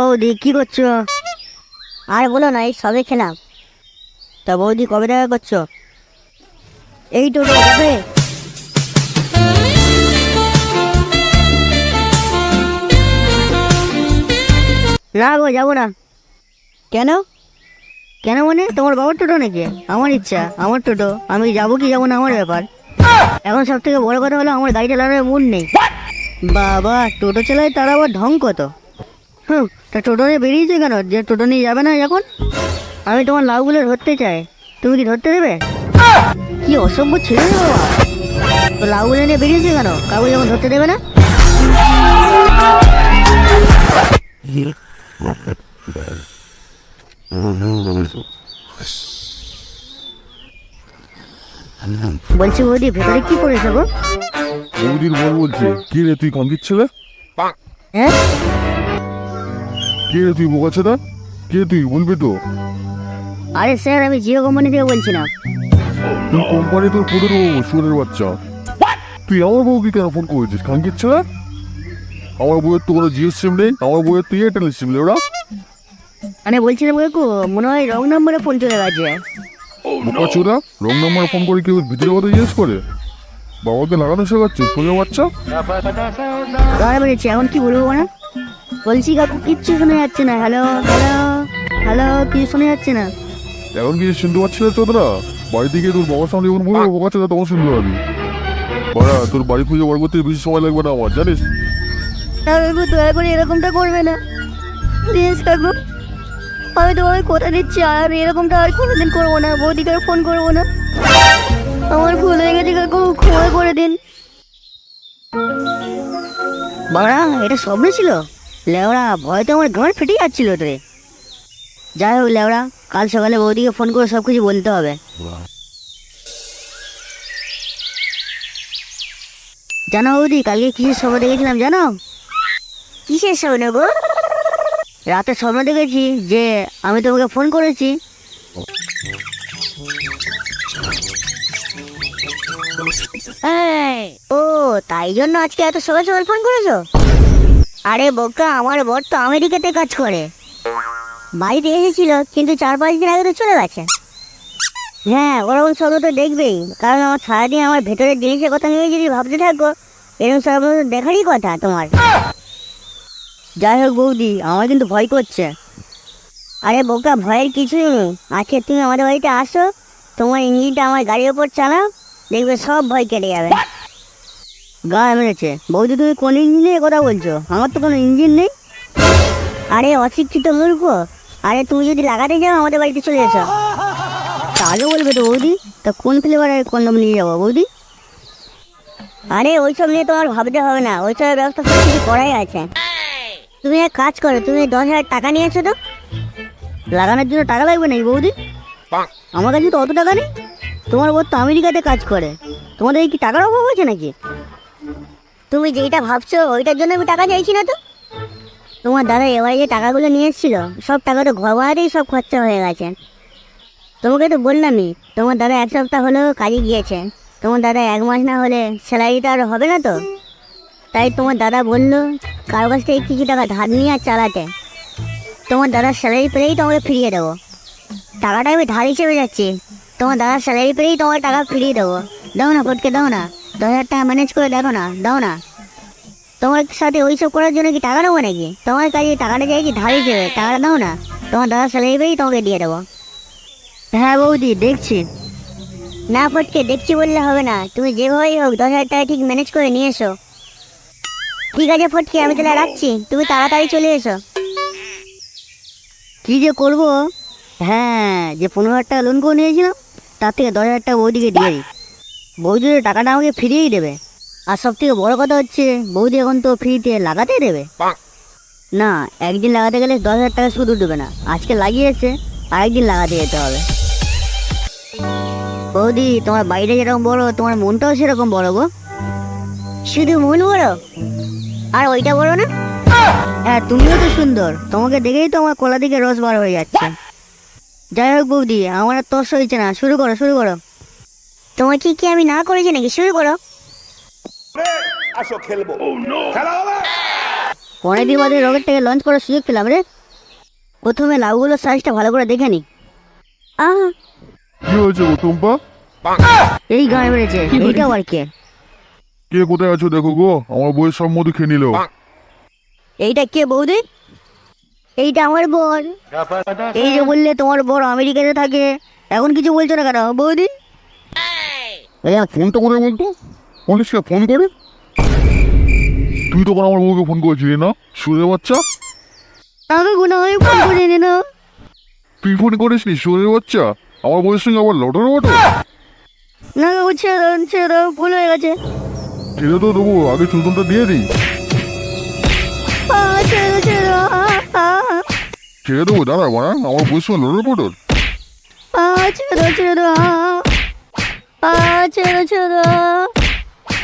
বৌদি কি করছ? আর বলো না এই সবে খেলাম। তা বৌদি কবে দেখা করছ? এই তো যাবে না গো যাব না। কেন? কেন মানে? তোমার বাবার টোটো নাকি? আমার ইচ্ছা আমার টোটো। আমি যাব কি যাব না আমার ব্যাপার। এখন সব থেকে বড় কথা হলো আমার গাড়ি চালানোর মন নেই। বাবা টোটো চালায় তার আবার ঢং কত? হুম তা টোটো নিয়ে বেরিয়েছে কেন? যে টোটো নিয়ে যাবে না এখন আমি তোমার লাউগুলো ধরতে চাই। তুমি কি ধরতে দেবে? কি অসভ্য ছেলে বাবা। তো লাউগুলো নিয়ে বেরিয়েছে কেন? কাউকে যখন ধরতে দেবে না? বলছি বৌদি ভেতরে কি করেছ গো? বৌদির বল বলছে কি রে তুই কঙ্কির ছেলে? হ্যাঁ? কে তুই বোকাচ্ছে দা কে তুই? বলবি তো। আরে স্যার আমি জিও কোম্পানি থেকে বলছিলাম তুই কোম্পানি তোর পুরো সুরের বাচ্চা। তুই আমার বউকে কেন ফোন করেছিস? কাঙ্কির ছেলে? আমার বউয়ের তো কোনো জিও সিম নেই আমার বউয়ের তুই এয়ারটেল সিম নেই ওরা। মানে বলছিলাম কাকু মনে হয় রং নম্বরে ফোন চলে গেছে। বোকা চোরা রং নাম্বার ফোন করে কেউ ভিতরে কথা জিজ্ঞেস করে? বাবাকে লাগানো শেখাচ্ছে সোজা বাচ্চা? এখন কি বলব না বলছি কাকু কিচ্ছু শোনা যাচ্ছে না। হ্যালো হ্যালো হ্যালো কিছু শোনা যাচ্ছে না? এখন কিছু শুনতে পাচ্ছি না তোরা বাড়ি থেকে তোর বাবার সামনে যখন বলব বোকাচ্ছে তখন শুনতে পাবি। বাড়া তোর বাড়ি পুজো বার করতে বেশি সময় লাগবে না আমার জানিস? কাকু দয়া করে এরকমটা করবে না। প্লিজ কাকু আমি তোমাকে কথা দিচ্ছি আর এরকমটা আর কোনোদিন করব না বৌদিকে ফোন করব না। আমার ভুল হয়ে গেছে কাকু ক্ষমা করে দিন। বাড়া এটা স্বপ্ন ছিল? লেওড়া ভয় তো আমার গাঁট ফেটে যাচ্ছিল রে। যাই হোক লেওড়া কাল সকালে বৌদিকে ফোন করে সব কিছু বলতে হবে। জানো বৌদি কালকে কিসের স্বপ্ন দেখেছিলাম জানো? কিসের স্বপ্ন গো? রাতে স্বপ্ন দেখেছি যে আমি তোমাকে ফোন করেছি। ও তাই জন্য আজকে এত সকাল সকাল ফোন করেছ? আরে বোকা, আমার বর তো আমেরিকাতে কাজ করে। বাড়িতে এসেছিল, কিন্তু চার পাঁচ দিন আগে তো চলে গেছে। হ্যাঁ ওরকম স্বপ্ন তো দেখবেই, কারণ আমার সারাদিন আমার ভেতরের জিনিসের কথা নিয়ে যদি ভাবতে থাকো, এরকম স্বপ্ন তো দেখারই কথা তোমার। যাই হোক বৌদি, আমার কিন্তু ভয় করছে। আরে বোকা, ভয়ের কিছুই নেই। আজকে তুমি আমাদের বাড়িতে আসো, তোমার ইঞ্জিনটা আমার গাড়ির ওপর চালাও, দেখবে সব ভয় কেটে যাবে। গা মেরেছে বৌদি, তুমি কোন ইঞ্জিন নিয়ে কথা বলছো? আমার তো কোনো ইঞ্জিন নেই। আরে, অশিক্ষিত মূর্খ। আরে, তুমি যদি লাগাতে যাও, আমাদের বাড়িতে চলে এসো। তাহলে বলবে তো বৌদি, তা কোন ফ্লেভারের কন্ডম নিয়ে যাব বৌদি? আরে, ওইসব নিয়ে তোমার ভাবতে হবে না। ওইসবের ব্যবস্থা সব কিছু করাই আছে। তুমি এক কাজ করো, তুমি দশ হাজার টাকা নিয়েছো তো। লাগানোর জন্য টাকা লাগবে নাকি বৌদি? আমার কাছে তো অত টাকা নেই। তোমার বোধ তো আমেরিকাতে কাজ করে। তোমাদের কি টাকার অভাব হয়েছে নাকি? তুমি যেটা ভাবছ, ওইটার জন্য আমি টাকা চাইছি না তো? তোমার দাদা এবারে যে টাকাগুলো নিয়ে এসেছিল, সব টাকা তো ঘর সব খরচা হয়ে গেছে। তোমাকে তো বললামই, তোমার দাদা এক সপ্তাহ হলেও কাজে গিয়েছে। তোমার দাদা এক মাস না হলে স্যালারিটা আর হবে না তো? তাই তোমার দাদা বলল, কারও কাছ থেকে কিছু টাকা ধার নিয়ে আর চালাতে। তোমার দাদার স্যালারি পেলেই তোমাকে ফিরিয়ে দেবো। টাকাটা আমি ধার হিসেবে যাচ্ছি। তোমার দাদার স্যালারি পেলেই তোমার টাকা ফিরিয়ে দেবো। দাও না, ফটকে দাও না। দশ হাজার টাকা ম্যানেজ করে দেখো না দাও না। তোমার সাথে ওইসব করার জন্য কি টাকা নেব নাকি? তোমার কাছে টাকাটা চাই কি ধার হিসেবে টাকাটা দাও না। তোমার দাদা স্যালারি পেলেই তোমাকে দিয়ে দেবো। হ্যাঁ বৌদি দেখছি। না ফটকে দেখছি বললে হবে না। তুমি যেভাবেই হোক দশ হাজার টাকা ঠিক ম্যানেজ করে নিয়ে এসো। ঠিক আছে ফটকে আমি তাহলে রাখছি। তুমি তাড়াতাড়ি চলে এসো। কি যে করব? হ্যাঁ যে পনেরো হাজার টাকা লোন করে নিয়েছিলাম তার থেকে দশ হাজার টাকা বৌদিকে দিয়ে দিই। বৌদি টাকাটা আমাকে ফিরিয়েই দেবে। আর সব থেকে বড় কথা হচ্ছে বৌদি এখন তো ফ্রিতে লাগাতে দেবে। না একদিন লাগাতে গেলে দশ হাজার টাকা শুধু দেবে না। আজকে লাগিয়েছে আরেকদিন লাগাতে যেতে হবে। বৌদি তোমার বাড়িটা যেরকম বড় তোমার মনটাও সেরকম বড় গো। শুধু মন বড়? আর ওইটা বড় না? হ্যাঁ তুমিও তো সুন্দর। তোমাকে দেখেই তো আমার কলা দিকে রস বার হয়ে যাচ্ছে। যাই হোক বৌদি আমার আর তর্স হয়েছে না। শুরু করো শুরু করো। তোমার কি কি আমি না করেছি নাকি? শুরু করো। আসো খেলব। খেলা হবে? পরের দিন বাদে রকেটটাকে লঞ্চ করার সুযোগ পেলাম রে। প্রথমে লাউগুলোর সাইজটা ভালো করে দেখে নি। আহ! কি হয়েছে গো টুম্পা? এই গায়ে বেড়েছে এইটা আবার কে? কে কোথায় আছো দেখো গো আমার বইয়ের সব মধু খেয়ে নিল। এইটা কে বৌদি? এইটা আমার বোন এই যে বললে তোমার বড় আমেরিকাতে থাকে। এখন কিছু বলছো না কেন বৌদি? আমার ফোনটা করে বলতো? পুলিশ কে ফোন করে? তুই তখন আমার বউকে ফোন করেছিলি না? সুরের বাচ্চা? আমাকে গুণ হয়ে ফোন করে নিন তুই ফোন করিসনি সুরের বাচ্চা? আমার বউয়ের সঙ্গে আবার লটর বটো? না কাকু ছেড়ে দাও ছেড়ে দাও ভুল হয়ে গেছে। ছেড়ে তো দেবো আগে চুতনটা দিয়ে দিই। ছেড়ে দেবো দাঁড়া বাড়া আমার বউয়ের সঙ্গে লটর আহ, ছেড়ে দাও ছেড়ে দাও আহ, আহ, ছেড়ে দাও ছেড়ে দাও